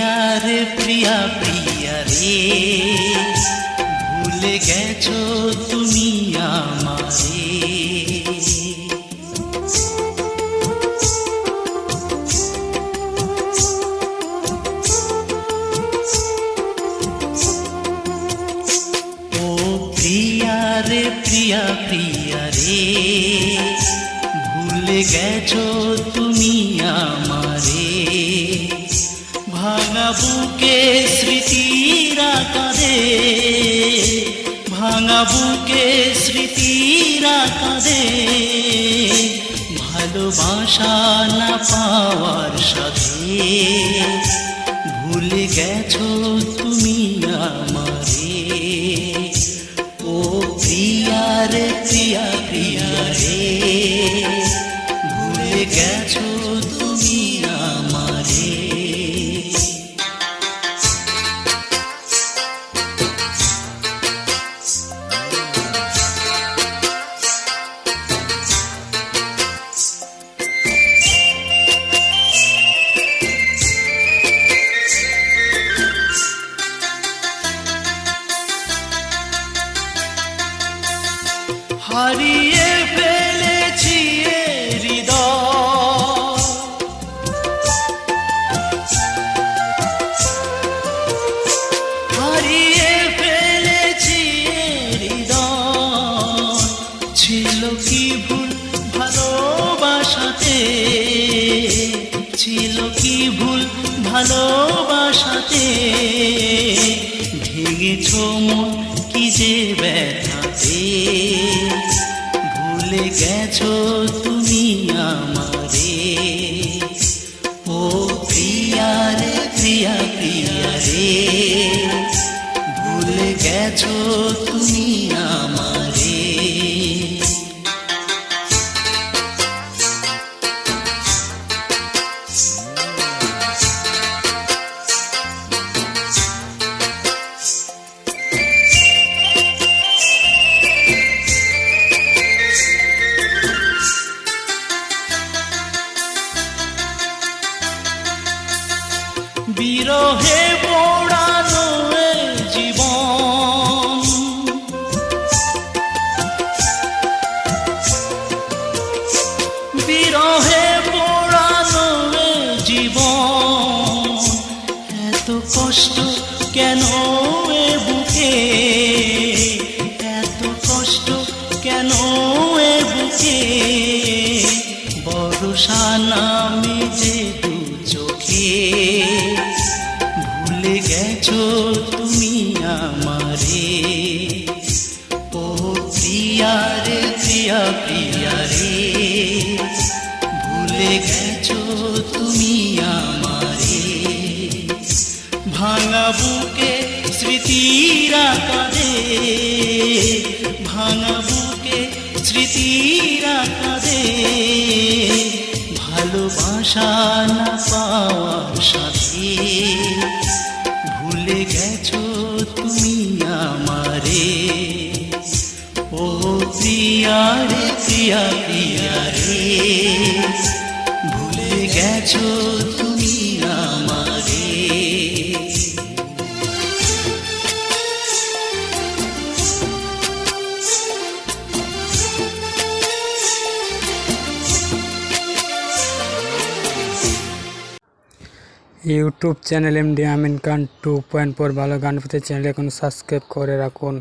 প্রিয়া রে প্রিয়া প্রিয়া রে ভুলে গেছো তুমি আমারে ও প্রিয়া রে প্রিয়া প্রিয়া রে ভুলে গেছো তুমি আমারে ভাঙা বুকে স্মৃতিরা কাঁদে ভাঙা বুকে স্মৃতিরা ভালোবাসা না পাওয়ার সাথে ভুলে গেছো তুমি আমারে। ও প্রিয়া রে, প্রিয়া প্রিয়া রে। হারিয়ে ফেলেছি হৃদয়। হারিয়ে ফেলেছি হৃদয়। ছিল কি ভুল ভালোবাসাতে? ছিল কি ভুল ভালোবাসাতে? ভেঙেছ মন যে ব্যথাতে ভুলে গেছো তুমি আমারে? ও প্রিয়া রে প্রিয়া প্রিয়া রে। ভুলে গেছো বিরহে পোড়ানো জীবন। বিরহে পোড়ানো জীবন। এত কষ্ট কেন এ বুকে? এত কষ্ট কেন এ বুকে? বর্ষা নামে যে দু চোখে। রে প্রিয়া প্রিয়া রে ভুলে গেছো তুমি আমারে ভাঙা বুকে স্মৃতিরা কাঁদে ভাঙা বুকে স্মৃতিরা কাঁদে ভালোবাসা না পাওয়ার সাথে ভুলে গেছো তুমি প্রিয়া প্রিয়া রে ভুলে গেছো তুমি আমারে YouTube channel MD Amin Khan two point four ভালো গান পেতে চ্যানেল এখন সাবস্ক্রাইব করে রাখুন।